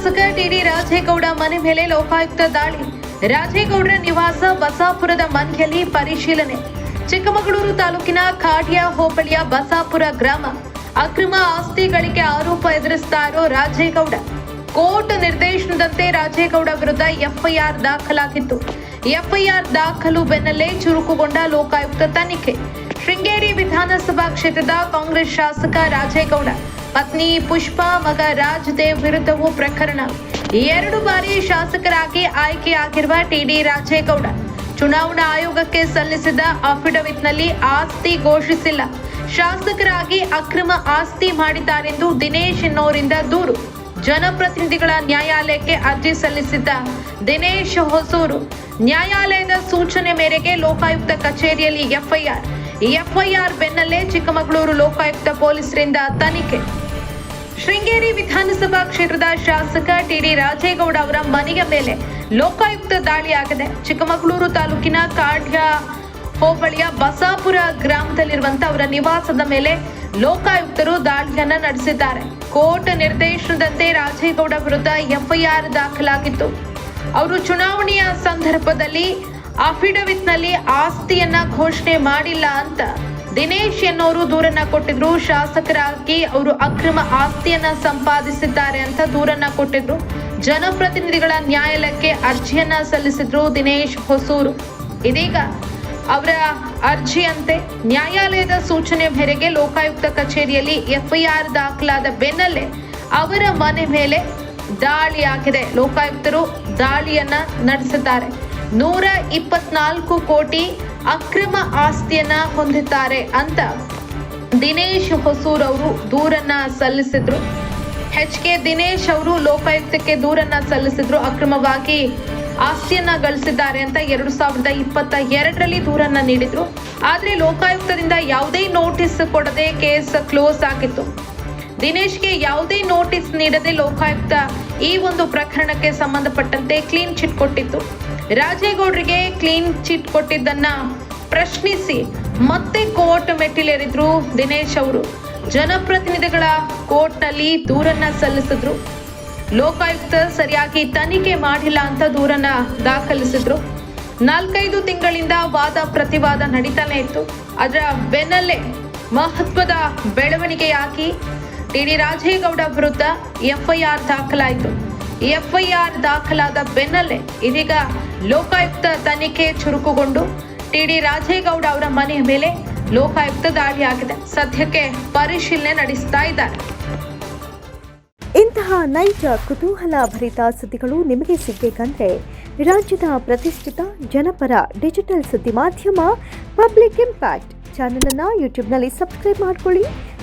ಶಾಸಕ ಟಿಡಿ ರಾಜೇಗೌಡ ಮನೆ ಮೇಲೆ ಲೋಕಾಯುಕ್ತ ದಾಳಿ. ರಾಜೇಗೌಡರ ನಿವಾಸ ಬಸಾಪುರದ ಮನೆಯಲ್ಲಿ ಪರಿಶೀಲನೆ. ಚಿಕ್ಕಮಗಳೂರು ತಾಲೂಕಿನ ಖಾಡಿಯ ಹೋಬಳಿಯ ಬಸಾಪುರ ಗ್ರಾಮ. ಅಕ್ರಮ ಆಸ್ತಿ ಗಳಿಕೆ ಆರೋಪ ಎದುರಿಸ್ತಾ ಇರೋ ರಾಜೇಗೌಡ. ಕೋರ್ಟ್ ನಿರ್ದೇಶನದಂತೆ ರಾಜೇಗೌಡ ವಿರುದ್ಧ ಎಫ್ಐಆರ್ ದಾಖಲಾಗಿತ್ತು. ಎಫ್ಐಆರ್ ದಾಖಲು ಬೆನ್ನಲ್ಲೇ ಚುರುಕುಗೊಂಡ ಲೋಕಾಯುಕ್ತ ತನಿಖೆ. ಶೃಂಗೇರಿ ವಿಧಾನಸಭಾ ಕ್ಷೇತ್ರದ ಕಾಂಗ್ರೆಸ್ ಶಾಸಕ ರಾಜೇಗೌಡ. ಪತ್ನಿ ಪುಷ್ಪಾ ಮಗ ರಾಜ್ ದೇವ್ ವಿರುದ್ಧವೂ ಪ್ರಕರಣ. ಎರಡು ಬಾರಿ ಶಾಸಕರಾಗಿ ಆಯ್ಕೆಯಾಗಿರುವ ಟಿಡಿ ರಾಜೇಗೌಡ ಚುನಾವಣಾ ಆಯೋಗಕ್ಕೆ ಸಲ್ಲಿಸಿದ ಅಫಿಡವಿಟ್ನಲ್ಲಿ ಆಸ್ತಿ ಘೋಷಿಸಿಲ್ಲ. ಶಾಸಕರಾಗಿ ಅಕ್ರಮ ಆಸ್ತಿ ಮಾಡಿದ್ದಾರೆಂದು ದಿನೇಶ್ ಎನ್ನೋರಿಂದ ದೂರು. ಜನಪ್ರತಿನಿಧಿಗಳ ನ್ಯಾಯಾಲಯಕ್ಕೆ ಅರ್ಜಿ ಸಲ್ಲಿಸಿದ್ದ ದಿನೇಶ್ ಹೊಸೂರು. ನ್ಯಾಯಾಲಯದ ಸೂಚನೆ ಮೇರೆಗೆ ಲೋಕಾಯುಕ್ತ ಕಚೇರಿಯಲ್ಲಿ ಎಫ್ಐಆರ್. ಎಫ್ಐಆರ್ ಬೆನ್ನಲ್ಲೇ ಚಿಕ್ಕಮಗಳೂರು ಲೋಕಾಯುಕ್ತ ಪೊಲೀಸರಿಂದ ತನಿಖೆ. ಶೃಂಗೇರಿ ವಿಧಾನಸಭಾ ಕ್ಷೇತ್ರದ ಶಾಸಕ ಟಿಡಿ ರಾಜೇಗೌಡ ಅವರ ಮನೆಯ ಮೇಲೆ ಲೋಕಾಯುಕ್ತ ದಾಳಿಯಾಗಿದೆ. ಚಿಕ್ಕಮಗಳೂರು ತಾಲೂಕಿನ ಕಾಡ್ಯ ಹೋಬಳಿಯ ಬಸಾಪುರ ಗ್ರಾಮದಲ್ಲಿರುವಂತಹ ಅವರ ನಿವಾಸದ ಮೇಲೆ ಲೋಕಾಯುಕ್ತರು ದಾಳಿಯನ್ನ ನಡೆಸಿದ್ದಾರೆ. ಕೋರ್ಟ್ ನಿರ್ದೇಶನದಂತೆ ರಾಜೇಗೌಡ ವಿರುದ್ಧ ಎಫ್ಐಆರ್ ದಾಖಲಾಗಿತ್ತು. ಅವರು ಚುನಾವಣೆಯ ಸಂದರ್ಭದಲ್ಲಿ ಅಫಿಡವಿಟ್ನಲ್ಲಿ ಆಸ್ತಿಯನ್ನ ಘೋಷಣೆ ಮಾಡಿಲ್ಲ ಅಂತ ದಿನೇಶ್ ಎನ್ನೋರು ದೂರನ್ನ ಕೊಟ್ಟಿದ್ರು. ಶಾಸಕರಾಗಿ ಅವರು ಅಕ್ರಮ ಆಸ್ತಿಯನ್ನ ಸಂಪಾದಿಸಿದ್ದಾರೆ ಅಂತ ದೂರನ್ನ ಕೊಟ್ಟಿದ್ರು. ಜನಪ್ರತಿನಿಧಿಗಳ ನ್ಯಾಯಾಲಯಕ್ಕೆ ಅರ್ಜಿಯನ್ನ ಸಲ್ಲಿಸಿದ್ರು ದಿನೇಶ್ ಹೊಸೂರು. ಇದೀಗ ಅವರ ಅರ್ಜಿಯಂತೆ ನ್ಯಾಯಾಲಯದ ಸೂಚನೆ ಮೇರೆಗೆ ಲೋಕಾಯುಕ್ತ ಕಚೇರಿಯಲ್ಲಿ ಎಫ್ಐಆರ್ ದಾಖಲಾದ ಬೆನ್ನಲ್ಲೇ ಅವರ ಮನೆ ಮೇಲೆ ದಾಳಿಯಾಗಿದೆ. ಲೋಕಾಯುಕ್ತರು ದಾಳಿಯನ್ನ ನಡೆಸಿದ್ದಾರೆ. ನೂರ ಇಪ್ಪತ್ನಾಲ್ಕು ಕೋಟಿ ಅಕ್ರಮ ಆಸ್ತಿಯನ್ನ ಹೊಂದಿದ್ದಾರೆ ಅಂತ ದಿನೇಶ್ ಹೊಸೂರ್ ಅವರು ದೂರನ್ನ ಸಲ್ಲಿಸಿದ್ರು. ಎಚ್ ಕೆ ದಿನೇಶ್ ಅವರು ಲೋಕಾಯುಕ್ತಕ್ಕೆ ದೂರನ್ನ ಸಲ್ಲಿಸಿದ್ರು. ಅಕ್ರಮವಾಗಿ ಆಸ್ತಿಯನ್ನ ಗಳಿಸಿದ್ದಾರೆ ಅಂತ ಎರಡು ಸಾವಿರದ ಇಪ್ಪತ್ತ ಎರಡರಲ್ಲಿ ದೂರನ್ನ ನೀಡಿದ್ರು. ಆದ್ರೆ ಲೋಕಾಯುಕ್ತದಿಂದ ಯಾವುದೇ ನೋಟಿಸ್ ಕೊಡದೆ ಕೇಸ್ ಕ್ಲೋಸ್ ಆಗಿತ್ತು. ದಿನೇಶ್ಗೆ ಯಾವುದೇ ನೋಟಿಸ್ ನೀಡದೆ ಲೋಕಾಯುಕ್ತ ಈ ಒಂದು ಪ್ರಕರಣಕ್ಕೆ ಸಂಬಂಧಪಟ್ಟಂತೆ ಕ್ಲೀನ್ ಚಿಟ್ ಕೊಟ್ಟಿತ್ತು. ರಾಜೇಗೌಡರಿಗೆ ಕ್ಲೀನ್ ಚಿಟ್ ಕೊಟ್ಟಿದ್ದನ್ನ ಪ್ರಶ್ನಿಸಿ ಮತ್ತೆ ಕೋರ್ಟ್ ಮೆಟ್ಟಿಲೇರಿದ್ರು ದಿನೇಶ್ ಅವರು. ಜನಪ್ರತಿನಿಧಿಗಳ ಕೋರ್ಟ್ನಲ್ಲಿ ದೂರನ್ನ ಸಲ್ಲಿಸಿದ್ರು. ಲೋಕಾಯುಕ್ತ ಸರಿಯಾಗಿ ತನಿಖೆ ಮಾಡಿಲ್ಲ ಅಂತ ದೂರನ್ನ ದಾಖಲಿಸಿದ್ರು. ನಾಲ್ಕೈದು ತಿಂಗಳಿಂದ ವಾದ ಪ್ರತಿವಾದ ನಡೀತಾನೆ ಇತ್ತು. ಅದರ ಬೆನ್ನಲ್ಲೇ ಮಹತ್ವದ ಬೆಳವಣಿಗೆಯಾಗಿ ಟಿಡಿ ರಾಜೇಗೌಡ ವಿರುದ್ಧ ಎಫ್ಐಆರ್ ದಾಖಲಾಯಿತು. ಎಫ್ಐಆರ್ ದಾಖಲಾದ ಬೆನ್ನಲ್ಲೇ ಇದೀಗ ಲೋಕಾಯುಕ್ತ ತನಿಖೆ ಚುರುಕುಗೊಂಡು ಟಿಡಿ ರಾಜೇಗೌಡ ಅವರ ಮನೆಯ ಮೇಲೆ ಲೋಕಾಯುಕ್ತ ಆಗಿದೆ. ಸದ್ಯಕ್ಕೆ ಪರಿಶೀಲನೆ ನಡೆಸ್ತಾ ಇದ್ದಾರೆ. ಇಂತಹ ನೈಜ, ಕುತೂಹಲ ಭರಿತ ಸುದ್ದಿಗಳು ನಿಮಗೆ ಸಿಗಬೇಕಂದ್ರೆ ರಾಜ್ಯದ ಪ್ರತಿಷ್ಠಿತ ಜನಪರ ಡಿಜಿಟಲ್ ಸುದ್ದಿ ಮಾಧ್ಯಮ ಪಬ್ಲಿಕ್ ಇಂಪ್ಯಾಕ್ಟ್ ಚಾನೆಲ್ ಚಾನಲನ್ನು ಯೂಟ್ಯೂಬ್ನಲ್ಲಿ ಸಬ್ಸ್ಕ್ರೈಬ್ ಮಾಡ್ಕೊಳ್ಳಿ.